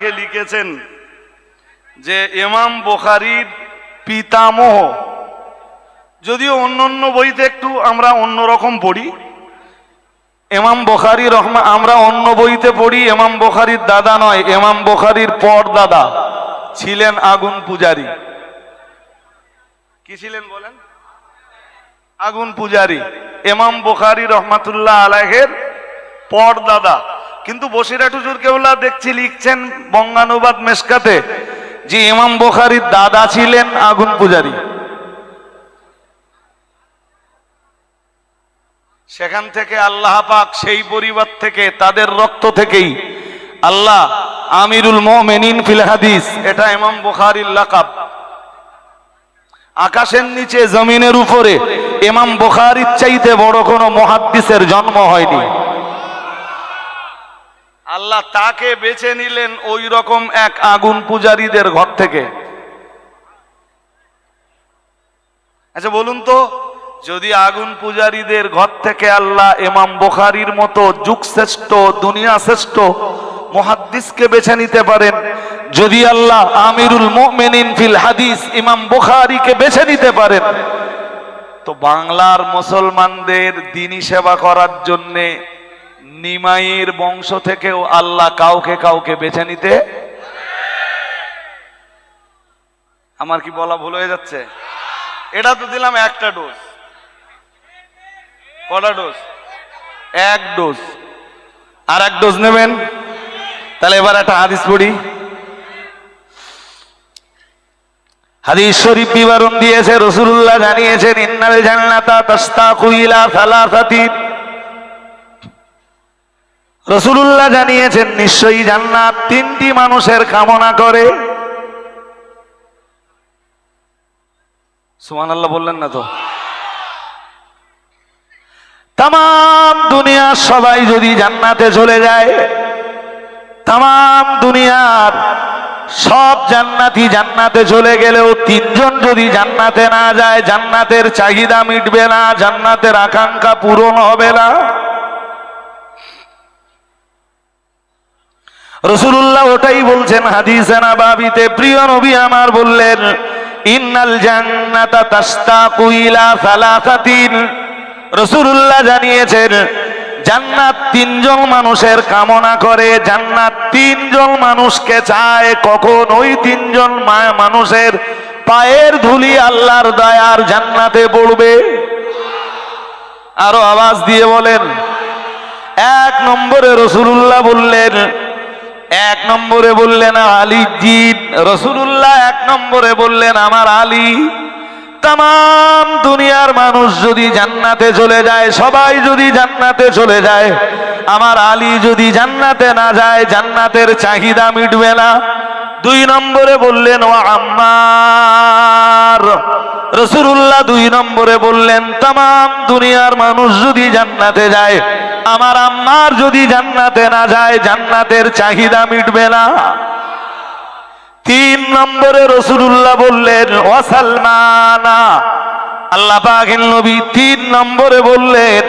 লিখে লিখেছেন যে ইমাম বোখারির পিতামহ। যদিও অন্য অন্য বইতে একটু আমরা অন্যরকম পড়ি। এমাম বোখারি রহমা আমরা অন্য বইতে পড়ি এমাম বোখারির দাদা নয় এমাম বোখারির পর দাদা ছিলেন আগুন পূজারি। কি ছিলেন বলেন? আগুন পূজারি। এমাম বোখারি রহমাতুল্লাহ আলাহের পর দাদা কিন্তু বসিরাট হুজুর কেউলা দেখছি লিখছেন বঙ্গানুবাদ মেসকাতে যে ইমাম বোখারির দাদা ছিলেন আগুন পূজারি। সেখান থেকে আল্লাহ পাক সেই পরিবার থেকে, তাদের রক্ত থেকেই আল্লাহ আমিরুল মোমেনিন ফিল হাদিস, এটা ইমাম বুখারীর লাকাব। আকাশের নিচে, জমিনের উপরে ইমাম বুখারীর চাইতে বড় কোনো মুহাদ্দিসের জন্ম হয়নি। আল্লাহ তাকে বেছে নিলেন ওই রকম এক আগুন পূজারীদের ঘর থেকে। আচ্ছা বলুন তো, যদি আগুন পূজারীদের ঘর থেকে আল্লাহ ইমাম বুখারীর মতো যুগ শ্রেষ্ঠ দুনিয়া শ্রেষ্ঠ মুহাদ্দিসকে বেছে নিতে পারেন, যদি আল্লাহ আমিরুল মুমিনিন ফিল হাদিস ইমাম বোখারিকে বেছে নিতে পারেন, তো বাংলার মুসলমানদের দিনী সেবা করার জন্যে নিমাইয়ের বংশ থেকেও আল্লাহ কাউকে কাউকে বেছে নিতে আমার কি বলা ভুল হয়ে যাচ্ছে? এটা তো দিলাম একটা ডোজ। কটা ডোজ? এক ডোজ। আর এক ডোজ নেবেন? তাহলে এবার একটা হাদিস পড়ি। হাদিস শরীফ বিবরণ দিয়েছে রসুল্লাহ জানিয়েছেন, ইন্নাল জান্নাতা তাস্তাকু ইলা সালাসাতিন। রসুল্লাহ জানিয়েছেন, নিশ্চয়ই জান্নাত তিনটি মানুষের কামনা করে। সুমান আল্লাহ বললেন না তো? তাম দুনিয়ার সবাই যদি জান্নাতে চলে যায় তাম দুনিয়ার সব জান্নাতি জান্নাতে চলে গেলেও তিনজন যদি জান্নাতে না যায়, জান্নাতের চাহিদা মিটবে না, জান্নাতের আকাঙ্ক্ষা পূরণ হবে না। রসুল্লাহ ওটাই বলছেন, হাদিসে না বাবিতে প্রিয় নবী আমার বললেন, ইন্নাল জান্নাতা তাস্তাকু ইলা সালাসাতিন। রসুল্লাহ জানিয়েছেন, জান্নাত তিনজন মানুষের কামনা করে, জান্নাত তিনজন মানুষকে চায় কখন ওই তিনজন মানুষের পায়ের ধুলি আল্লাহর দয়ার জান্নাতে পড়বে। আরও আওয়াজ দিয়ে বলেন, এক নম্বরে রসুল্লাহ বললেন এক নম্বরে বললেন আলী জিদ রসুল্লাহ এক নম্বরে বললেন আমার আলী। তাম দুনিয়ার মানুষ যদি জান্নাতে চলে যায়, সবাই যদি জান্নাতে চলে যায়, আমার আলী যদি জান্নাতে না যায়, জান্নাতের চাহিদা মিটবে না। দুই নম্বরে বললেন ও আম্মার। রসুল্লাহ দুই নম্বরে বললেন তাম দুনিয়ার মানুষ যদি জান্নাতে যায় আমার আম্মার যদি জান্নাতে না যায়, জান্নাতের চাহিদা মিটবে না। তিন নম্বরে রসুল্লাহ বললেন ওয়াসালমানা আল্লাহ পাকের নবী তিন নম্বরে বললেন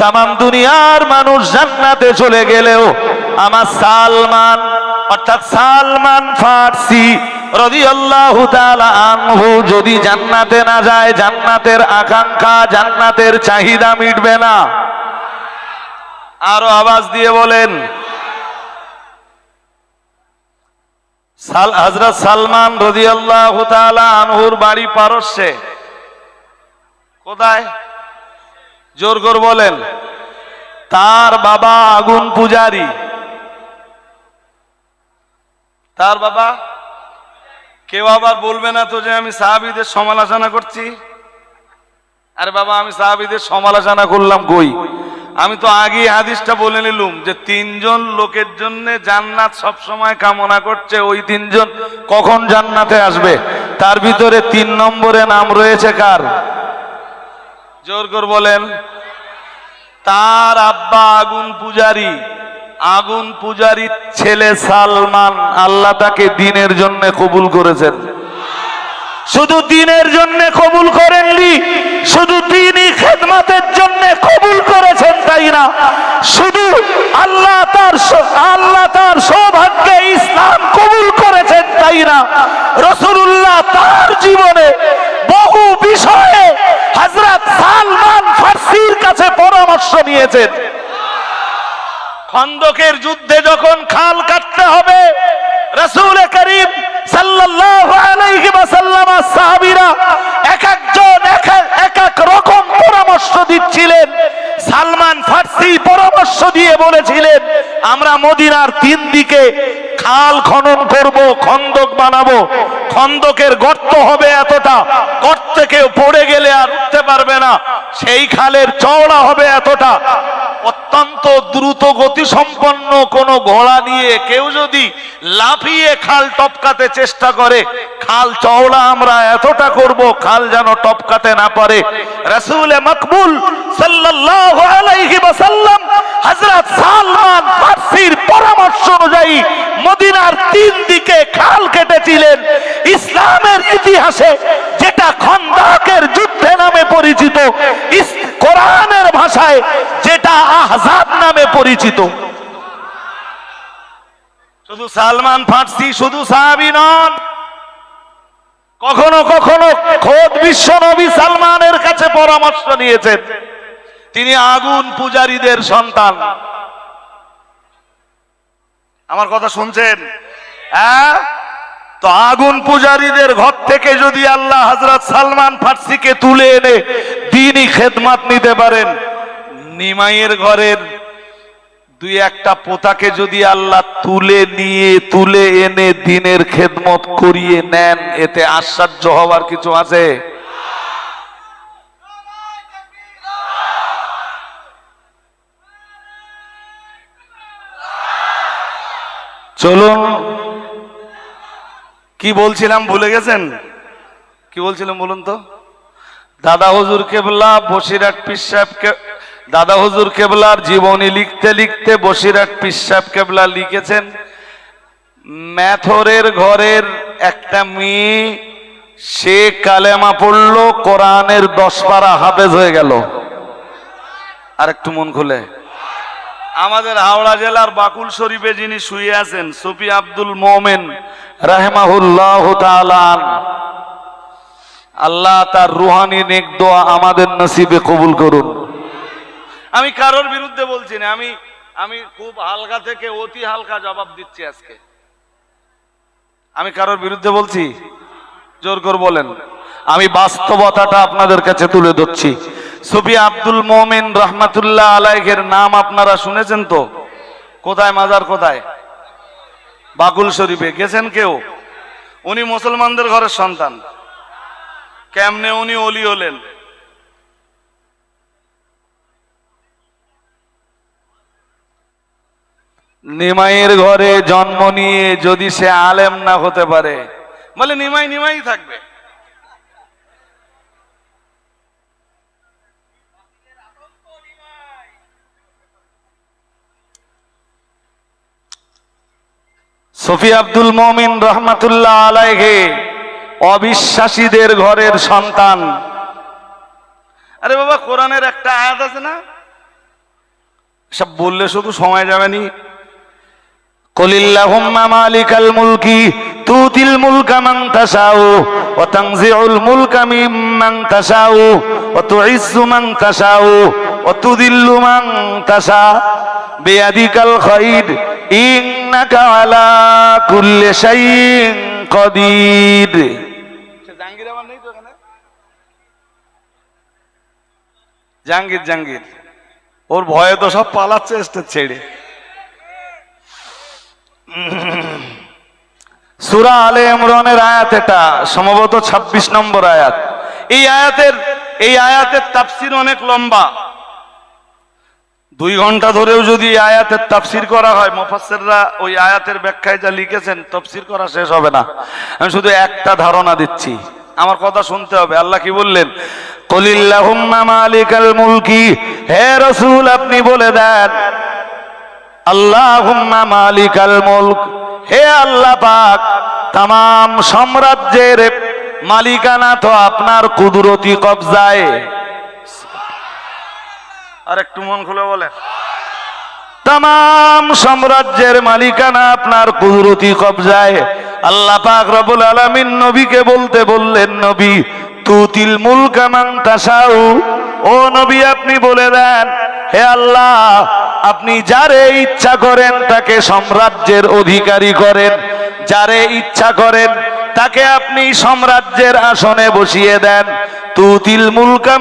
তাম দুনিয়ার মানুষ জান্নাতে চলে গেলেও আমার সালমান, অর্থাৎ সালমান ফার্সি যদি জান্নাতে না যায়, জান্নাতের আকাঙ্ক্ষা, জান্নাতের চাহিদা মিটবে না। আরও আওয়াজ দিয়ে বলেন। হজরত সালমান রদিয়াল্লাহ আনহুর বাড়ি পারস্যে। কোথায়? জোর কর বলেন। তার বাবা আগুন পূজারি। তার বাবা? কেউ আবার বলবে না তো যে আমি সাহাবিদের সমালোচনা করছি? আরে বাবা, আমি সাহাবিদের সমালোচনা করলাম কই? আমি তো আগেই হাদিসটা বলে নিলুম যে তিনজন লোকের জন্য জান্নাত সব সময় কামনা করছে, ওই তিনজন কখন জান্নাতে আসবে? তার ভিতরে তিন নম্বরে নাম রয়েছে কার? জোর কর বলেন। তার আব্বা আগুন পূজারি। আগুন পূজারির ছেলে সালমান আল্লাহ তাকে দিনের জন্য কবুল করেছেন। শুধু দিনের জন্য কবুল করেননি, শুধু তিনি খেদমাতের জন্য কবুল করেছেন, তাই না? শুধু আল্লাহ তার আল্লাহ তার সৌভাগ্যে ইসলাম কবুল করেছেন, তাই না? রসুল্লাহ তার জীবনে বহু বিষয়ে হজরত সালমান ফার্সির কাছে পরামর্শ নিয়েছেন। খন্দকের যুদ্ধে যখন খাল কাটতে হবে, রসুল করিম সাল্লাহ সাহাবিরা এক একজন এক এক রকম পরামর্শ দিচ্ছিলেন। সালমান ফার্সি পরামর্শ দিয়ে বলেছিলেন, আমরা মদিনার তিন দিকে খাল খনন করব, খন্দক বানাবো। খন্দকের গর্ত হবে এতটা গর্ত কেউ পড়ে গেলে আর উঠতে পারবে না। সেই খালের চওড়া হবে এতটা। অত্যন্ত দ্রুত গতি সম্পন্ন কোন ঘোড়া নিয়ে কেউ যদি লাফিয়ে খাল টপকাতে চেষ্টা করে খাল চওড়া আমরা এতটা করব, খাল যেন টপকাতে না পারে। রাসূলে মকবুল সাল্লাল্লাহু আলাইহি ওয়াসাল্লাম হযরত সালমান পরামর্শ অনুযায়ী মদিনার তিন দিকে খাল কেটেছিলেন। ইসলামের ইতিহাসে যেটা খন্দকের যুদ্ধে নামে পরিচিত কোরআনের ভাষায় যেটা আহজাব নামে পরিচিত। শুধু সালমান ফার্সি, শুধু সাহাবি নন কখনো কখনো খোদ বিশ্ব নবী সালমানের কাছে পরামর্শ নিয়েছেন তিনি আগুন পূজারীদের সন্তান। আমার কথা শুনছেন? হ্যাঁ? তো আগুন পূজারীদের ঘর থেকে যদি আল্লাহ হজরত সালমান ফার্সিকে তুলে এনে দিনই খেদমাত নিতে পারেন, নিমাইয়ের ঘরের দুই একটা পোতাকে যদি আল্লাহ তুলে নিয়ে, তুলে এনে দিনের খেদমত করিয়ে নেন, এতে আশ্চর্য হওয়ার কিছু আছে? চলুন। কি বলছিলাম, ভুলে গেছেন? কি বলছিলাম বলুন তো? দাদা হজুর কেবলা বসিরাট পীর সাহেবকে দাদা হুজুর কেবলার জীবনী লিখতে লিখতে বসিরাট পীর সাহেব কেবলা লিখেছেন, ম্যাথরের ঘরের একটা মেয়ে, সে কালেমা পড়ল, কোরআনের দশ পারা হাফেজ হয়ে গেল। আর একটু মন খুলে। আমাদের হাওড়া জেলার বাকুল শরীফে যিনি শুয়ে আছেন, সুফি আব্দুল মোমেন রাহেমাহুল্লাহ আল্লাহ তার রুহানি নেক দোয়া আমাদের নসিবে কবুল করুন। আমি কারোর বিরুদ্ধে বলছি না, আমি আমি খুব হালকা থেকে অতি হালকা জবাব দিচ্ছি আজকে। আমি কারোর বিরুদ্ধে বলছি? জোর করে বলেন। আমি বাস্তবতাটা আপনাদের কাছে তুলে ধরছি। সুফি আব্দুল মোমেন রহমাতুল্লাহ আলাইহের নাম আপনারা শুনেছেন তো? কোথায় মাজার কোথায়? বাকুল শরীফে। গেছেন কেউ? উনি মুসলমানদের ঘরের সন্তান। কেমনে উনি অলি হলেন? নিমাইয়ের ঘরে জন্ম নিয়ে যদি সে আলেম না হতে পারে, বলে নিমাই নিমাই থাকবে। সফি আব্দুল মমিন রহমাতুল্লাহ আলাইহে, অবিশ্বাসীদের ঘরের সন্তান। আরে বাবা, কোরআনের একটা আয়াত আছে না? সব বললে শুধু সময় যাবে নি। কলিল্লাহুম্মা মালিকাল মুলকি তুতিল মুলকা মান তাশাউ, ওয়া তানজিউল মুলকা মিম্মান তাশাউ, ওয়া তুইজ্জু মান তাশাউ, ওয়া তুদিল্লু মান তাশা, বিয়াদিকাল খাইর, ইন্নাকা আলা কুল্লি শাইইন কদির। জাহাঙ্গীর আমার নেই তো এখানে? জাহাঙ্গীর জাহাঙ্গীর। ওর ভয়ে তো সব পালাচ্ছে ছেড়ে। সুরা আলে ইমরানের আয়াত এটা, সম্ভবত ২৬ নম্বর আয়াত। এই আয়াতের এই আয়াতের তাফসির অনেক লম্বা। দুই ঘণ্টা ধরেও যদি আয়াতের তাফসির করা হয়, মুফাসসিররা ওই আয়াতের ব্যাখ্যায় যা লিখেছেন, তাফসির করা শেষ হবে না। আমি শুধু একটা ধারণা দিচ্ছি। আমার কথা শুনতে হবে। আল্লাহ কি বললেন? কলিল্লাহুম্মা মালিকাল মুলকি। হে রাসূল, আপনি বলে দেন আল্লাহুম্মা মালিকাল মুলক। হে আল্লাহ পাক তাম সাম্রাজ্যের মালিকানা তো আপনার কুদরতি কবজায়। আর একটু মন খুলে বলে তাম সাম্রাজ্যের মালিকানা আপনার কুদরতি কবজায়। আল্লাহ পাক রব্বুল আলামিন নবীকে বলতে বললেন নবী তুতিল মুলকা মান তাশাউ। ও নবী, আপনি বলে দেন, হে আল্লাহ, আপনি যারে ইচ্ছা করেন তাকে সাম্রাজ্যের অধিকারী করেন, যারে ইচ্ছা করেন তাকে আপনি সাম্রাজ্যের আসনে বসিয়ে দেন। তুতিল মুলকা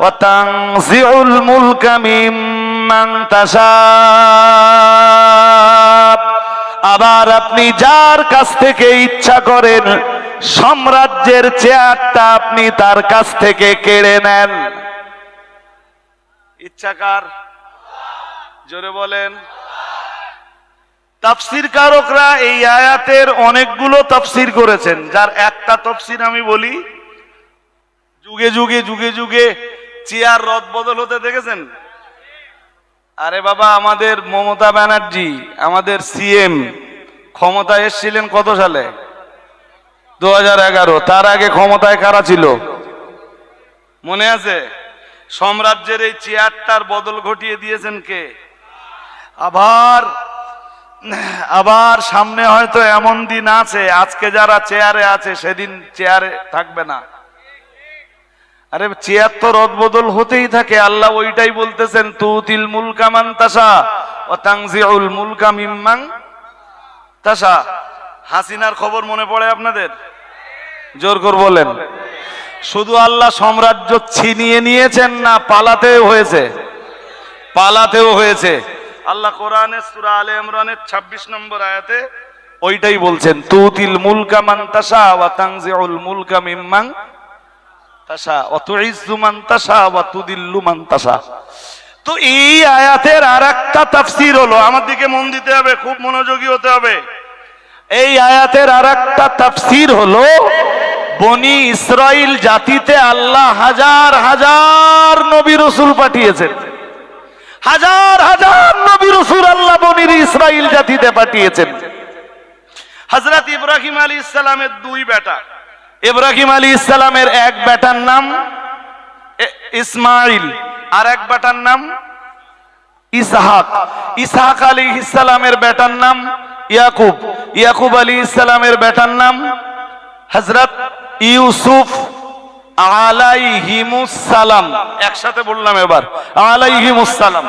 ওয়া তানজিউল মুলকা মিম্মান তাশা। আবার আপনি যার কাছ থেকে ইচ্ছা করেন সাম্রাজ্যের চেয়ারটা আপনি তার কাছ থেকে কেড়ে নেন। ইচ্ছাকার জোরে বলেন। তাফসির কারকরা এই আয়াতের অনেকগুলো তাফসির করেছেন, যার একটা তফসির আমি বলি, যুগে যুগে যুগে যুগে চেয়ার রদ বদল হতে দেখেছেন? আরে বাবা, আমাদের মমতা ব্যানার্জি, আমাদের সিএম ক্ষমতায় এসছিলেন কত সালে? দু হাজার এগারো, তার আগে ক্ষমতায় কারা ছিল? মনে আছে? সাম্রাজ্যের এই চেয়ারটার বদল ঘটিয়ে দিয়েছেন কে? আবার আবার সামনে হয়তো এমন দিন আছে, আজকে যারা চেয়ারে আছে, সেদিন চেয়ারে থাকবে না। আরে, চেয়ার তো রদবদল হতেই থাকে, আল্লাহ ওইটাই বলতেছেন, তুতিল মুলকা মান তাসা ও তাংজিউল মুলকা মিম্মাং তাসা হাসিনার খবর মনে পড়ে আপনাদের? জোর কর বলেন। শুধু আল্লাহ সাম্রাজ্য ছিনিয়ে নিয়েছেন না, পালাতেও হয়েছে। পালাতেও হয়েছে। আল্লাহ কোরআনে সূরা আলে ইমরানের 26 নম্বর আয়াতে ওইটাই বলছেন, তুতিল মুলকা মান তাসা ওয়া তাংজিউল মুলকা মিম্মাং তাসা অতুইজ্জু মান তাসা ওয়া তুদিল্লু মান তাসা তো এই আয়াতের আর একটা তাফসির হলো, আমার দিকে মন দিতে হবে, খুব মনোযোগী হতে হবে। এই আয়াতের আর একটা তাফসির হলো, বনি ইসরাইল জাতিতে আল্লাহ হাজার হাজার নবী রসুল পাঠিয়েছেন। হাজার হাজার নবী রসুল আল্লাহ বনির ইসরাইল জাতিতে পাঠিয়েছেন। হজরত ইব্রাহিম আলী ইসলামের দুই বেটা। ইব্রাহিম আলী ইসলামের এক বেটার নাম ইসমাইল আর এক বেটার নাম ইসহাক। ইসহাক আলী ইসলামের বেটার নাম ইয়াকুব। ইয়াকুব আলী ইসলামের বেটার নাম হজরত ইউসুফ আলাইহিমুসালাম একসাথে বললাম এবার। আলাইহিমুসালাম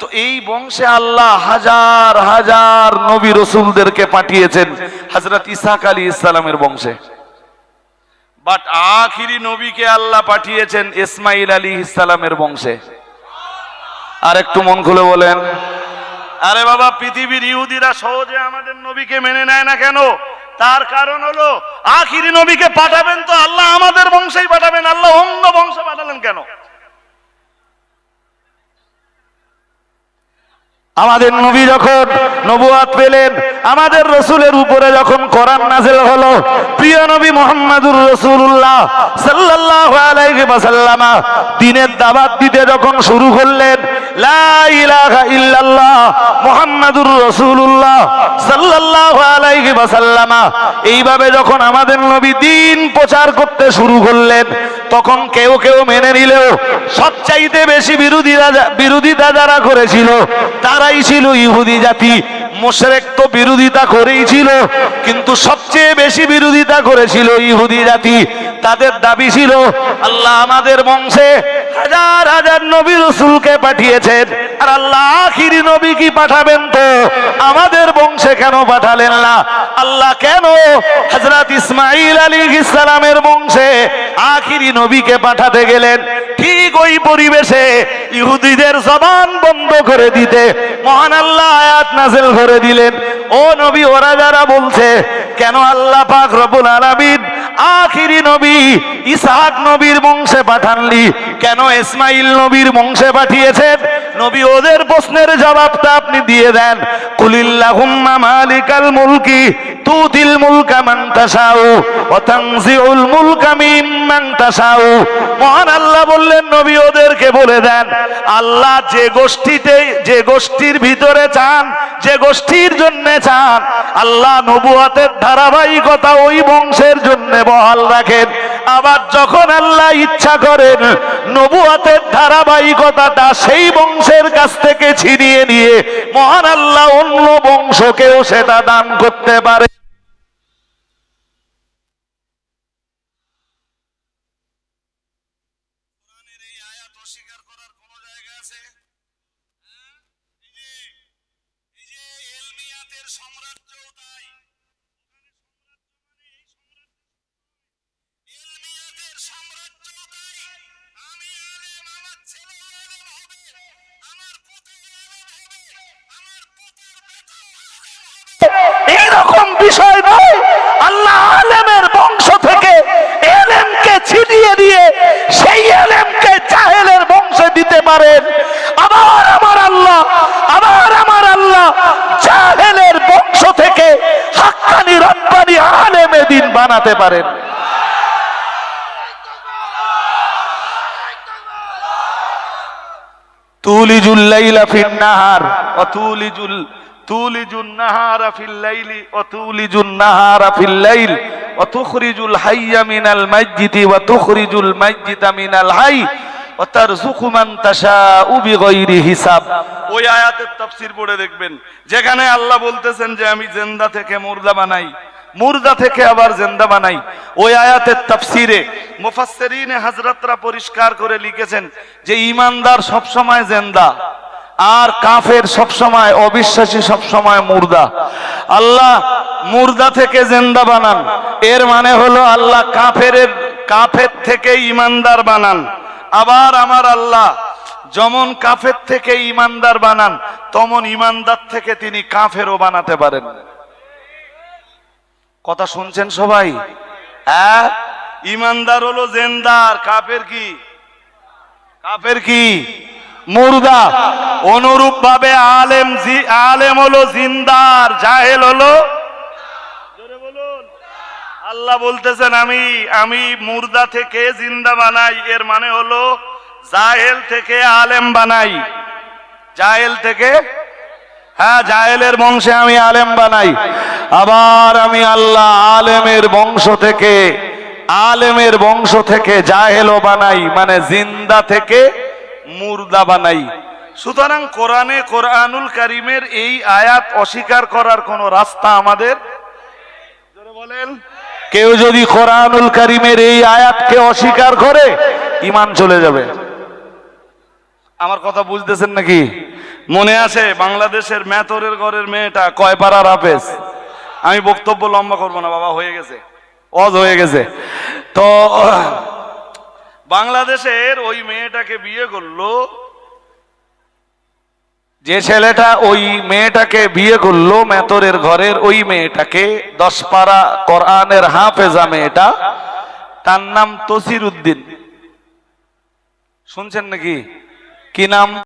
তো এই বংশে আল্লাহ হাজার হাজার নবী রসুলদেরকে পাঠিয়েছেন হজরত ইসাক আলী ইসলামের বংশে। বাট আখিরি নবীকে আল্লাহ পাঠিয়েছেন ইসমাইল আলী ইসলামের বংশে। আর একটু মন খুলে বলেন। আরে বাবা, পৃথিবীর ইহুদিরা সহজে আমাদের নবীকে মেনে নেয় না কেন? তার কারণ হলো, আখিরি নবীকে পাঠাবেন তো আল্লাহ আমাদের বংশেই পাঠাবেন, আল্লাহ অন্য বংশে পাঠালেন কেন? আমাদের নবী যখন নবুয়াত পেলেন, আমাদের রসুলের উপরে যখন কোরআন নাযিল হলো, প্রিয় নবী মোহাম্মদুর রসুল্লাহ সাল্লাল্লাহু আলাইহি দিনের দাওয়াত দিতে যখন শুরু করলেন এইভাবে যখন আমাদের নবী দিন প্রচার করতে শুরু করলেন, তখন কেউ কেউ মেনে নিলেও সবচাইতে বেশি বিরোধীরা বিরোধিতা যারা করেছিল, তারাই ছিল ইহুদি জাতি। মোশরেক তো বিরোধিতা করেই ছিল, কিন্তু সবচেয়ে বেশি বিরোধিতা করেছিল ইহুদি জাতি। তাদের দাবি ছিল, আল্লাহ আমাদের বংশে হাজার হাজার নবী রসুলকে পাঠিয়েছেন। আর আল্লাহ আখিরি নবী কি পাঠাবেন তো? আমাদের বংশে কেন পাঠালেন না? আল্লাহ কেন হজরত ইসমাইল আলী ইসলামের বংশে আখিরি নবীকে পাঠাতে গেলেন? ঠিক ওই পরিবেশে ইহুদিদের জবান বন্ধ করে দিতে মহান আল্লাহ আয়াত নাজেল করে দিলেন। ও নবী, ওরা যারা বলছে, কেন আল্লাহ পাক রবুল আলামিন আখিরি নবী, ইসহাক নবীর বংশে পাঠানলি। কেন ইসমাইল নবীর বংশে পাঠিয়েছেন? নবী, ওদের প্রশ্নের জবাবটা আপনি দিয়ে দেন। কুলিল্লাহুম্মা মালিকাল মুলকি মুলকা মান তাশাউ, ওয়া তানজিউল মুলকা মিম্মান তাশাউ। মহান আল্লাহ বললেন, নবী, ওদেরকে বলে দেন, আল্লাহ যে গোষ্ঠীতে, যে গোষ্ঠীর ভিতরে চান, যে গোষ্ঠীর জন্য চান, আল্লাহ নবুয়াতের ধারাবাহিকতা ওই বংশের জন্য বহাল রাখেন। আবার যখন আল্লাহ ইচ্ছা করেন, নবুয়াতের ধারাবাহিকতাটা সেই বংশের কাছ থেকে ছিনিয়ে নিয়ে, মহান আল্লাহ অন্য বংশকেও সেটা দান করতে পারে। পারেন। আবার আমার আল্লাহ, আবার আমার আল্লাহ জাহেলের বংশ থেকে হাক্কানি, রব্বানি, আলেমে দিন বানাতে পারেন। তুলিজুল লাইলা ফিন নাহার ওয়া তুলিজুল, তুলিজুন নাহারা ফিল লাইলি ওয়া তুলিজুন নাহারা ফিল লাইল ওয়া তুখরিজুল হাইয়া মিনাল মাইয়িতি ওয়া তুখরিজুল মাইয়িতা হিসাব। ওই আয়াতের তাফসীর পড়ে দেখবেন, যেখানে আল্লাহ বলতেছেন যে আমি জিন্দা থেকে মুর্দা বানাই, মুর্দা থেকে আবার জিন্দা বানাই। ওই আয়াতের তাফসীরে মুফাসসিরিনে হযরতরা পরিষ্কার করে লিখেছেন যে ইমানদার সব সময় জিন্দা, আর কাফের সব সময় অবিশ্বাসী সব সময় মুর্দা। আল্লাহ মুর্দা থেকে জেন্দা বানান, এর মানে হলো আল্লাহ কাফের কাফের থেকে ঈমানদার বানান। আবার আমার আল্লাহ যেমন কাফের থেকে ইমানদার বানান, তমন ইমানদার থেকে তিনি কাফেরও বানাতে পারেন। কথা শুনছেন সবাই? হ্যাঁ? ইমানদার হলো জেন্দার, কাফের কি? কাফের কি? মুর্দা। অনুরূপ ভাবে আলেম আলেম হলো জিন্দার, জাহেল হলো আল্লাহ বলতেছেন, আমি আমি মুর্দা থেকে জিন্দা বানাই। এর মানে হলো জাহেল থেকে আলেম বানাই। জাহেল থেকে হ্যাঁ জাহেলের বংশে আমি আলেম বানাই। আবার আমি আল্লাহ আলেমের বংশ থেকে, আলেমের বংশ থেকে জাহেলও বানাই মানে জিন্দা থেকে মুর্দা বানাই। সুতরাং কোরআনে কোরআনুল কারিমের এই আয়াত অস্বীকার করার কোনো রাস্তা আমাদের বলেন। কেউ যদি কোরআনুল কারিমের এই আয়াতকে অস্বীকার করে ইমান চলে যাবে। আমার কথা বুঝতেছেন নাকি? মনে আছে বাংলাদেশের মেতরের ঘরের মেয়েটা কয় পাড়ার হাফেজ? আমি বক্তব্য লম্বা করব না, বাবা, হয়ে গেছে। অজ হয়ে গেছে। তো, বাংলাদেশের ওই মেয়েটাকে বিয়ে করল যে ছেলেটা ওই মেয়েটাকে বিয়ে করল, মেতরের ঘরের ওই মেয়েটাকে দশ পাড়া কোরআনের হাফেজা মেয়েটা, তার নাম তসির উদ্দিন শুনছেন নাকি? কি নাম?